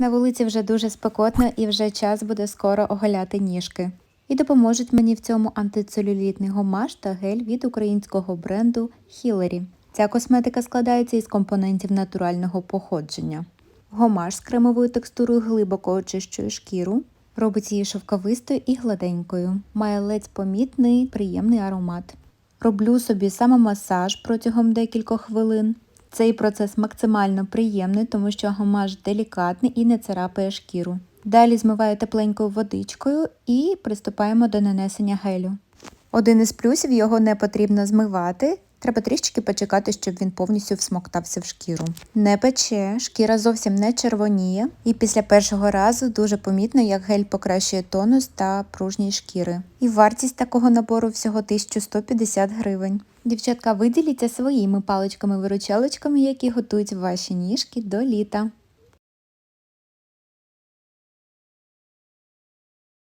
На вулиці вже дуже спекотно і вже час буде скоро оголяти ніжки. І допоможуть мені в цьому антицелюлітний гомаж та гель від українського бренду Hillary. Ця косметика складається із компонентів натурального походження. Гомаж з кремовою текстурою глибоко очищує шкіру, робить її шовковистою і гладенькою. Має ледь помітний приємний аромат. Роблю собі самомасаж протягом декількох хвилин. Цей процес максимально приємний, тому що гамаш делікатний і не царапає шкіру. Далі змиваю тепленькою водичкою і приступаємо до нанесення гелю. Один із плюсів його не потрібно змивати. Треба трішечки почекати, щоб він повністю всмоктався в шкіру. Не пече, шкіра зовсім не червоніє, і після першого разу дуже помітно, як гель покращує тонус та пружність шкіри. І вартість такого набору всього 1150 гривень. Дівчатка, виділіться своїми паличками-виручалочками, які готують ваші ніжки до літа.